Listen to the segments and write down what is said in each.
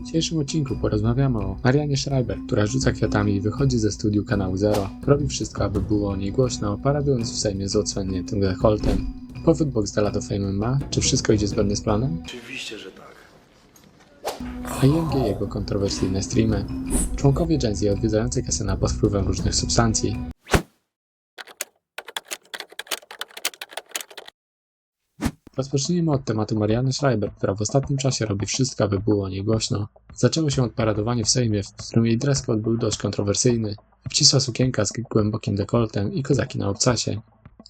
W dzisiejszym odcinku porozmawiamy o Marianie Schreiber, która rzuca kwiatami i wychodzi ze studiu kanału Zero. Robi wszystko, aby było o niej głośno, paradując w Sejmie z odsłoniętym dekoltem. Powód Boxdela do Fame ma? Czy wszystko idzie zgodnie z planem? Oczywiście, że tak. A IMG jego kontrowersyjne streamy. Członkowie Gen Z odwiedzający kasyna pod wpływem różnych substancji. Rozpocznijmy od tematu Mariany Schreiber, która w ostatnim czasie robi wszystko, aby było o niej głośno. Zaczęło się od paradowania w Sejmie, w którym jej dress code był dość kontrowersyjny. Obcisła sukienka z głębokim dekoltem i kozaki na obcasie.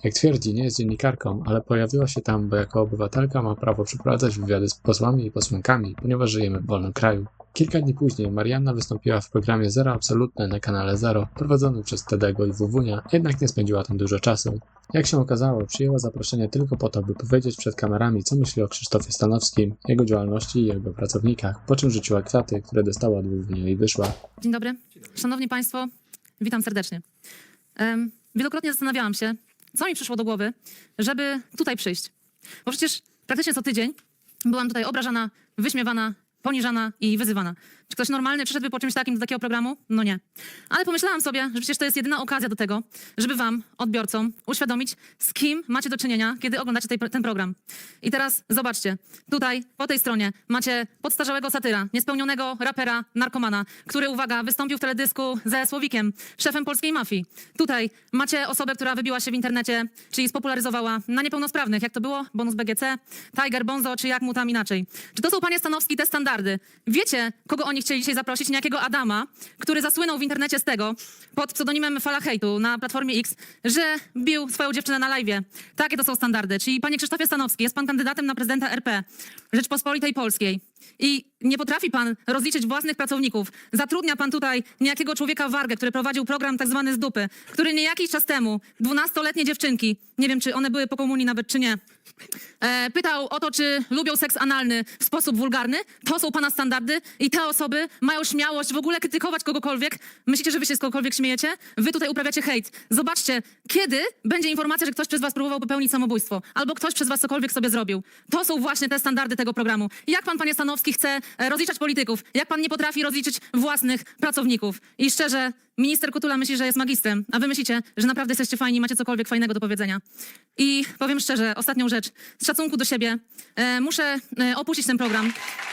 Jak twierdzi, nie jest dziennikarką, ale pojawiła się tam, bo jako obywatelka ma prawo przeprowadzać wywiady z posłami i posłankami, ponieważ żyjemy w wolnym kraju. Kilka dni później Marianna wystąpiła w programie Zero Absolutne na kanale Zero, prowadzonym przez Tedego i Wuwunia, jednak nie spędziła tam dużo czasu. Jak się okazało, przyjęła zaproszenie tylko po to, by powiedzieć przed kamerami, co myśli o Krzysztofie Stanowskim, jego działalności i jego pracownikach, po czym rzuciła kwiaty, które dostała od Wuwunia i wyszła. Dzień dobry. Szanowni Państwo, witam serdecznie. Em, wielokrotnie zastanawiałam się, co mi przyszło do głowy, żeby tutaj przyjść. Bo przecież praktycznie co tydzień byłam tutaj obrażana, wyśmiewana, poniżana i wyzywana. Czy ktoś normalny przyszedłby po czymś takim do takiego programu? No nie. Ale pomyślałam sobie, że przecież to jest jedyna okazja do tego, żeby wam, odbiorcom, uświadomić, z kim macie do czynienia, kiedy oglądacie tej, ten program. I teraz zobaczcie, tutaj, po tej stronie macie podstarzałego satyra, niespełnionego rapera, narkomana, który, uwaga, wystąpił w teledysku ze Słowikiem, szefem polskiej mafii. Tutaj macie osobę, która wybiła się w internecie, czyli spopularyzowała na niepełnosprawnych, jak to było, bonus BGC, Tiger Bonzo, czy jak mu tam inaczej. Czy to są, panie Stanowski, te standardy? Wiecie, kogo oni chcieli dzisiaj zaprosić? Niejakiego Adama, który zasłynął w internecie z tego, pod pseudonimem Fala Hejtu na Platformie X, że bił swoją dziewczynę na live. Takie to są standardy. Czyli, panie Krzysztofie Stanowski, jest pan kandydatem na prezydenta RP Rzeczpospolitej Polskiej. I nie potrafi pan rozliczyć własnych pracowników. Zatrudnia pan tutaj niejakiego człowieka Wargę, który prowadził program tak zwany z dupy, który nie jakiś czas temu, dwunastoletnie dziewczynki, nie wiem czy one były po komunii nawet czy nie, e, pytał o to, czy lubią seks analny w sposób wulgarny. To są pana standardy i te osoby mają śmiałość w ogóle krytykować kogokolwiek. Myślicie, że wy się z kogokolwiek śmiejecie? Wy tutaj uprawiacie hejt. Zobaczcie, kiedy będzie informacja, że ktoś przez was próbował popełnić samobójstwo, albo ktoś przez was cokolwiek sobie zrobił. To są właśnie te standardy tego programu. Jak pan, panie Stanowski, chce e, rozliczać polityków? Jak pan nie potrafi rozliczyć własnych pracowników? I szczerze, minister Kutula myśli, że jest magistrem, a wy myślicie, że naprawdę jesteście fajni i macie cokolwiek fajnego do powiedzenia. I powiem szczerze, ostatnią rzecz. Z szacunku do siebie e, muszę e, opuścić ten program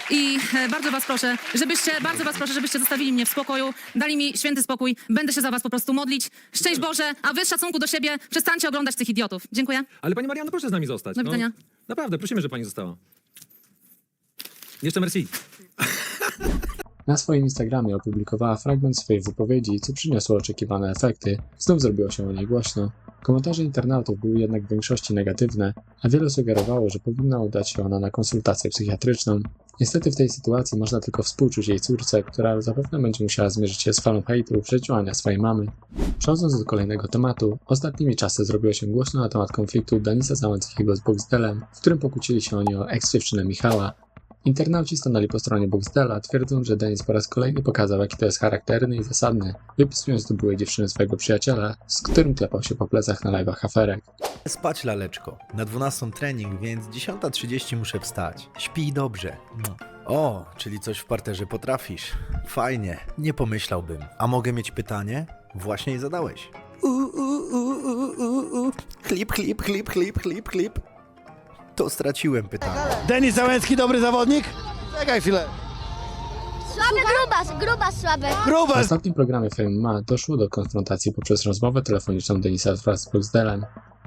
i e, bardzo was proszę, żebyście, bardzo was proszę, żebyście zostawili mnie w spokoju, dali mi święty spokój. Będę się za was po prostu modlić. Szczęść Boże, a wy z szacunku do siebie przestańcie oglądać tych idiotów. Dziękuję. Ale pani Mariano, proszę z nami zostać. Do widzenia. naprawdę, prosimy, że pani została. Jeszcze merci. Na swoim Instagramie opublikowała fragment swojej wypowiedzi, co przyniosło oczekiwane efekty. Znów zrobiło się o niej głośno. Komentarze internautów były jednak w większości negatywne, a wielu sugerowało, że powinna udać się ona na konsultację psychiatryczną. Niestety w tej sytuacji można tylko współczuć jej córce, która zapewne będzie musiała zmierzyć się z falą hejtu przez swojej mamy. Przechodząc do kolejnego tematu, ostatnimi czasy zrobiło się głośno na temat konfliktu Danisa Załęckiego z Boxdelem, w którym pokłócili się oni o ex-dziewczynę Michała, Internauci stanęli po stronie Boxdela, twierdząc, że Denis po raz kolejny pokazał, jaki to jest charakterny i zasadny, wypisując do byłej dziewczyny swojego przyjaciela, z którym klepał się po plecach na live'ach aferek. Spać laleczko. Na 12 trening, więc 10.30 muszę wstać. Śpij dobrze. O, czyli coś w parterze potrafisz. Fajnie, nie pomyślałbym. A mogę mieć pytanie? Właśnie je zadałeś. U, u, u, u, u, u. Chlip, chlip, chlip, chlip, chlip, chlip. To straciłem pytanie. Denis Załęcki, dobry zawodnik? Czekaj chwilę. Słaby grubas, grubas słaby. W Grubas! ostatnim programie Fame Ma doszło do konfrontacji poprzez rozmowę telefoniczną Denisa wraz z Boxdelem.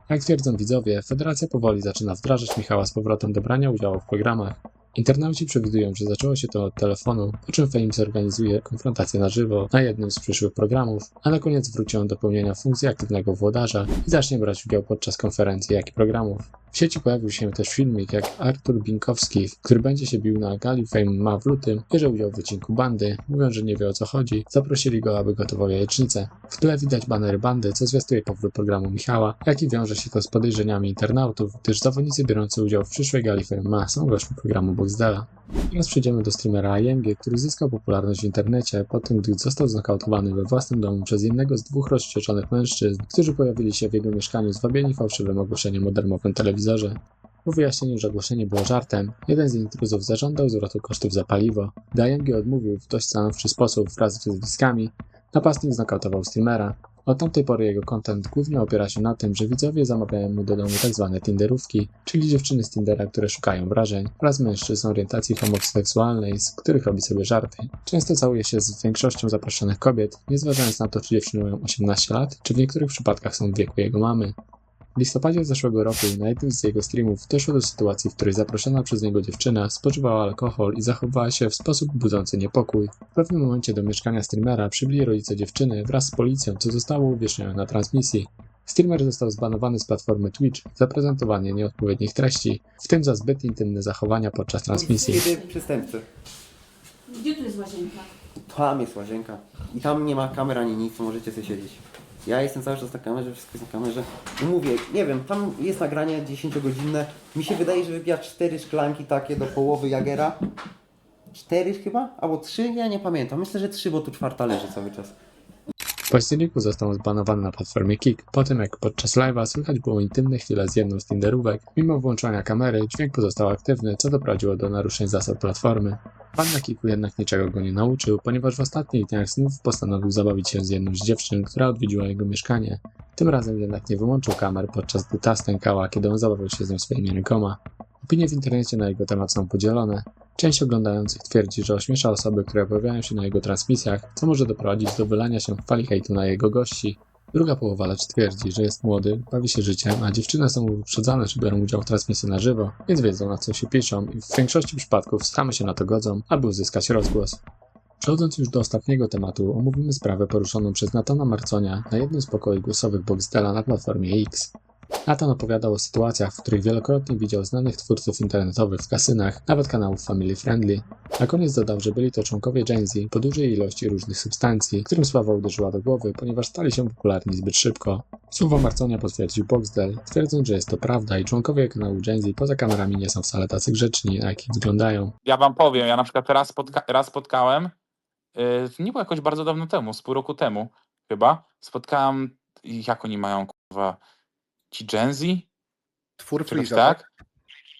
Jak twierdzą widzowie, federacja powoli zaczyna wdrażać Michała z powrotem do brania udziału w programach. Internauci przewidują, że zaczęło się to od telefonu, po czym Fame zorganizuje konfrontację na żywo na jednym z przyszłych programów, a na koniec wróci on do pełnienia funkcji aktywnego włodarza i zacznie brać udział podczas konferencji, jak i programów. W sieci pojawił się też filmik, jak Artur Binkowski, który będzie się bił na gali Fame Ma w lutym, bierze udział w wycinku bandy, mówiąc, że nie wie o co chodzi, zaprosili go, aby gotował jajecznicę. W tle widać banery bandy, co zwiastuje powrót programu Michała, jak i wiąże się to z podejrzeniami internautów, gdyż zawodnicy biorący udział w przyszłej gali Fame Ma są gośćmi programu Boxdela. Teraz przejdziemy do streamera IMG, który zyskał popularność w internecie po tym, gdy został znokautowany we własnym domu przez jednego z dwóch rozwścieczonych mężczyzn, którzy pojawili się w jego mieszkaniu zwabieni fałszywym ogłoszeniem o darmowym telewizorze. Po wyjaśnieniu, że ogłoszenie było żartem, jeden z intruzów zażądał zwrotu kosztów za paliwo. Gdy Ayangi odmówił w dość stanowczy sposób wraz z wyzwiskami, napastnik znokautował streamera. Od tamtej pory jego content głównie opiera się na tym, że widzowie zamawiają mu do domu tzw. tinderówki, czyli dziewczyny z Tindera, które szukają wrażeń, oraz mężczyzn orientacji homoseksualnej, z których robi sobie żarty. Często całuje się z większością zaproszonych kobiet, nie zważając na to, czy dziewczyny mają 18 lat, czy w niektórych przypadkach są w wieku jego mamy. W listopadzie zeszłego roku na jednym z jego streamów doszło do sytuacji, w której zaproszona przez niego dziewczyna spożywała alkohol i zachowywała się w sposób budzący niepokój. W pewnym momencie do mieszkania streamera przybyli rodzice dziewczyny wraz z policją, co zostało uwiecznione na transmisji. Streamer został zbanowany z platformy Twitch za prezentowanie nieodpowiednich treści, w tym za zbyt intymne zachowania podczas transmisji. Kiedy przestępcy. Gdzie tu jest łazienka? Tam jest łazienka. I tam nie ma kamer ani nic, możecie sobie siedzieć. Ja jestem cały czas na kamerze, wszystko jest na kamerze. I mówię, nie wiem, tam jest nagranie 10-godzinne. Mi się wydaje, że wypija cztery szklanki takie do połowy Jagera. Cztery chyba? Albo trzy? Ja nie pamiętam. Myślę, że trzy, bo tu czwarta leży cały czas. W październiku został zbanowany na platformie Kik, po tym jak podczas live'a słychać było intymne chwile z jedną z Tinderówek. Mimo włączania kamery, dźwięk pozostał aktywny, co doprowadziło do naruszeń zasad platformy. Pan na Kiku jednak niczego go nie nauczył, ponieważ w ostatnich dniach znów postanowił zabawić się z jedną z dziewczyn, która odwiedziła jego mieszkanie. Tym razem jednak nie wyłączył kamer, podczas gdy ta stękała, kiedy on zabawiał się z nią swoimi rękoma. Opinie w internecie na jego temat są podzielone. Część oglądających twierdzi, że ośmiesza osoby, które pojawiają się na jego transmisjach, co może doprowadzić do wylania się fali hejtu na jego gości. Druga połowa lecz twierdzi, że jest młody, bawi się życiem, a dziewczyny są uprzedzane, że biorą udział w transmisji na żywo, więc wiedzą na co się piszą i w większości przypadków same się na to godzą, aby uzyskać rozgłos. Przechodząc już do ostatniego tematu, omówimy sprawę poruszoną przez Natana Marconia na jednym z pokoi głosowych Boxdela na platformie X. Nathan opowiadał o sytuacjach, w których wielokrotnie widział znanych twórców internetowych w kasynach, nawet kanałów family friendly. Na koniec dodał, że byli to członkowie Gen Z po dużej ilości różnych substancji, którym sława uderzyła do głowy, ponieważ stali się popularni zbyt szybko. Słowa Marconia potwierdził Boxdel, twierdząc, że jest to prawda i członkowie kanału Gen Z poza kamerami nie są wcale tacy grzeczni, na jakich wyglądają. Ja wam powiem, ja na przykład raz, spotka raz spotkałem, yy, nie było jakoś bardzo dawno temu, z pół roku temu chyba, spotkałem, jak oni mają, kurwa, ci Gen Z? Twór Freeza, tak?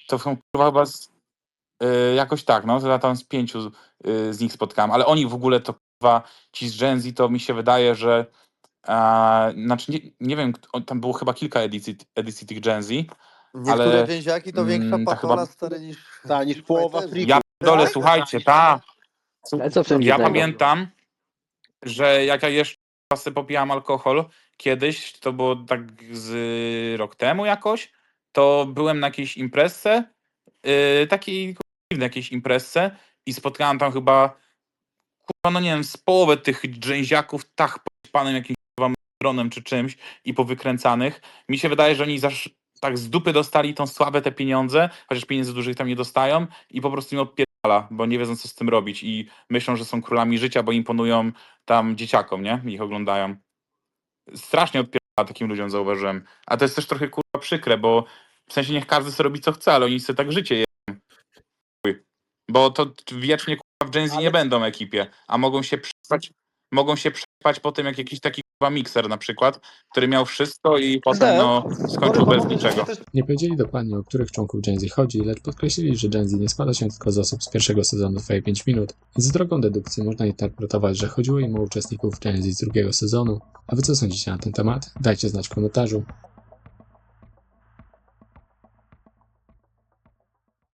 To są kurwa chyba z, yy, jakoś tak, no, ja tam z pięciu z, yy, z nich spotkałem, ale oni w ogóle to kurwa, ci z Gen Z to mi się wydaje, że a, znaczy nie, nie wiem, tam było chyba kilka edycji, edycji tych Gen Z. Niektóre Ale, więziaki to większa mm, chyba- stary niż... Ta, niż połowa freaków. Ja dole, słuchajcie, ta. Ale co w tym Ja pamiętam, że jak ja jeszcze sobie popijałem alkohol kiedyś, to było tak z rok temu jakoś, to byłem na jakiejś imprezce, yy, takiej dziwnej jakiejś imprezce i spotkałem tam chyba, kurwa, no nie wiem, z połowę tych dżęziaków tak panem jakimś dronem czy czymś i powykręcanych. Mi się wydaje, że oni zasz, tak z dupy dostali tą słabę te pieniądze, chociaż pieniędzy dużych tam nie dostają i po prostu im odpierdala, bo nie wiedzą co z tym robić i myślą, że są królami życia, bo imponują tam dzieciakom, nie? Ich oglądają. Strasznie odpierdala takim ludziom zauważyłem. A to jest też trochę kurwa przykre, bo w sensie niech każdy sobie robi co chce, ale oni sobie tak życie je. Bo to wiecznie kurwa w Gen Z nie będą ekipie, a mogą się przespać, mogą się przespać po tym jak jakiś taki mikser na przykład, który miał wszystko i potem no skończył bez niczego. Nie powiedzieli dokładnie o których członków Gen Z chodzi, lecz podkreślili, że Gen Z nie składa się tylko z osób z pierwszego sezonu Twoje 5 minut, więc z drogą dedukcji można interpretować, że chodziło im o uczestników Gen Z z drugiego sezonu. A wy co sądzicie na ten temat? Dajcie znać w komentarzu.